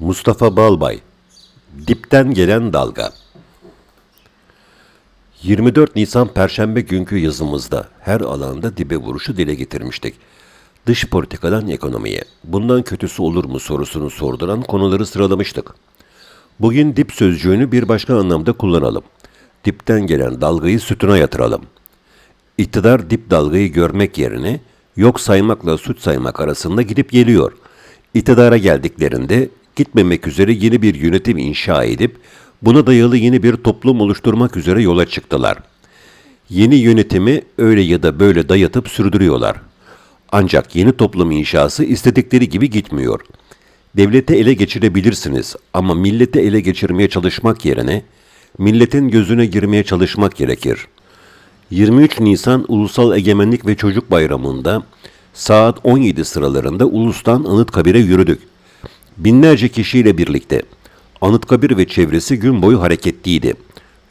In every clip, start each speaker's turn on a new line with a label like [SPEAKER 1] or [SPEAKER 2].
[SPEAKER 1] Mustafa Balbay Dipten Gelen Dalga 24 Nisan Perşembe günkü yazımızda her alanda dibe vuruşu dile getirmiştik. Dış politikadan ekonomiye, bundan kötüsü olur mu sorusunu sorduran konuları sıralamıştık. Bugün dip sözcüğünü bir başka anlamda kullanalım. Dipten gelen dalgayı sütuna yatıralım. İktidar dip dalgayı görmek yerine yok saymakla suç saymak arasında gidip geliyor. İktidara geldiklerinde gitmemek üzere yeni bir yönetim inşa edip buna dayalı yeni bir toplum oluşturmak üzere yola çıktılar. Yeni yönetimi öyle ya da böyle dayatıp sürdürüyorlar. Ancak yeni toplum inşası istedikleri gibi gitmiyor. Devleti ele geçirebilirsiniz ama milleti ele geçirmeye çalışmak yerine milletin gözüne girmeye çalışmak gerekir. 23 Nisan Ulusal Egemenlik ve Çocuk Bayramı'nda saat 17 sıralarında Ulus'tan Anıtkabir'e yürüdük. Binlerce kişiyle birlikte. Anıtkabir ve çevresi gün boyu hareketliydi.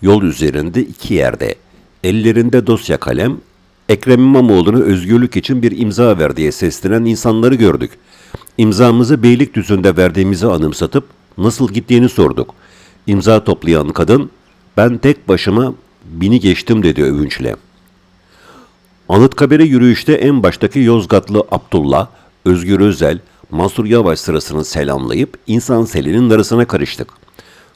[SPEAKER 1] Yol üzerinde iki yerde. Ellerinde dosya kalem, Ekrem İmamoğlu'na özgürlük için bir imza ver diye seslenen insanları gördük. İmzamızı Beylikdüzü'nde verdiğimizi anımsatıp nasıl gittiğini sorduk. İmza toplayan kadın, ben tek başıma bini geçtim dedi övünçle. Anıtkabir'e yürüyüşte en baştaki Yozgatlı Abdullah, Özgür Özel, Mansur Yavaş sırasını selamlayıp insan selinin arasına karıştık.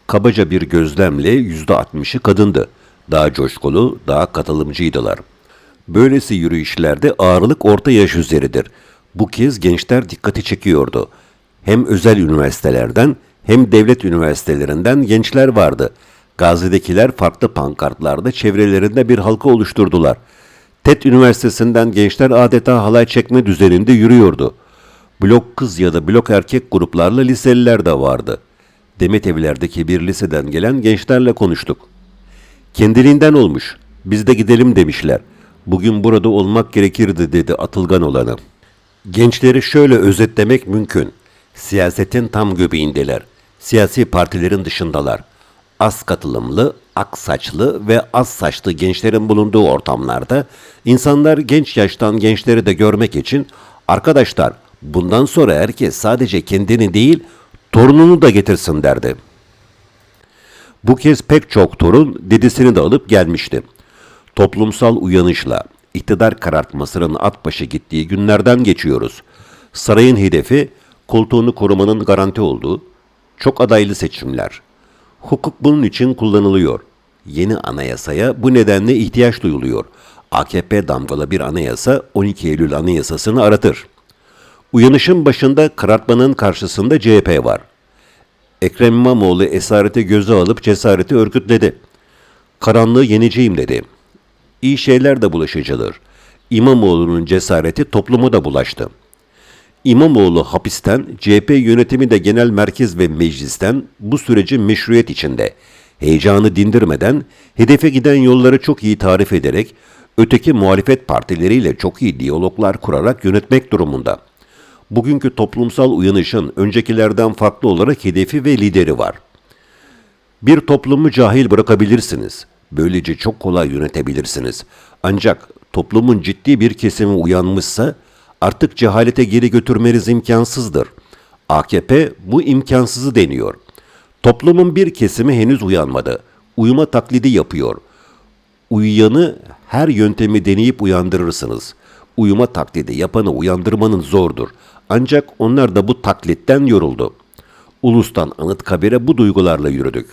[SPEAKER 1] Kabaca bir gözlemle yüzde altmışı kadındı. Daha coşkulu, daha katılımcıydılar. Böylesi yürüyüşlerde ağırlık orta yaş üzeridir. Bu kez gençler dikkati çekiyordu. Hem özel üniversitelerden hem devlet üniversitelerinden gençler vardı. Gazi'dekiler farklı pankartlarda çevrelerinde bir halka oluşturdular. TED Üniversitesi'nden gençler adeta halay çekme düzeninde yürüyordu. Blok kız ya da blok erkek gruplarla liseliler de vardı. Demet evlerdeki bir liseden gelen gençlerle konuştuk. Kendiliğinden olmuş. Biz de gidelim demişler. Bugün burada olmak gerekirdi dedi atılgan olanı. Gençleri şöyle özetlemek mümkün. Siyasetin tam göbeğindeler. Siyasi partilerin dışındalar. Az katılımlı, ak saçlı ve az saçlı gençlerin bulunduğu ortamlarda insanlar genç yaştan gençleri de görmek için arkadaşlar bundan sonra herkes sadece kendini değil torununu da getirsin derdi. Bu kez pek çok torun dedesini de alıp gelmişti. Toplumsal uyanışla iktidar karartmasının at başı gittiği günlerden geçiyoruz. Sarayın hedefi koltuğunu korumanın garanti olduğu çok adaylı seçimler. Hukuk bunun için kullanılıyor. Yeni anayasaya bu nedenle ihtiyaç duyuluyor. AKP damgalı bir anayasa 12 Eylül anayasasını aratır. Uyanışın başında karartmanın karşısında CHP var. Ekrem İmamoğlu esareti göze alıp cesareti örgütledi. Karanlığı yeneceğim dedi. İyi şeyler de bulaşıcıdır. İmamoğlu'nun cesareti toplumu da bulaştı. İmamoğlu hapisten, CHP yönetimi de genel merkez ve meclisten bu süreci meşruiyet içinde, heyecanı dindirmeden, hedefe giden yolları çok iyi tarif ederek, öteki muhalefet partileriyle çok iyi diyaloglar kurarak yönetmek durumunda. Bugünkü toplumsal uyanışın öncekilerden farklı olarak hedefi ve lideri var. Bir toplumu cahil bırakabilirsiniz. Böylece çok kolay yönetebilirsiniz. Ancak toplumun ciddi bir kesimi uyanmışsa artık cehalete geri götürmeniz imkansızdır. AKP bu imkansızı deniyor. Toplumun bir kesimi henüz uyanmadı. Uyuma taklidi yapıyor. Uyuyanı her yöntemi deneyip uyandırırsınız. Uyuma taklidi yapanı uyandırmanın zordur. Ancak onlar da bu taklitten yoruldu. Ulus'tan Anıtkabir'e bu duygularla yürüdük.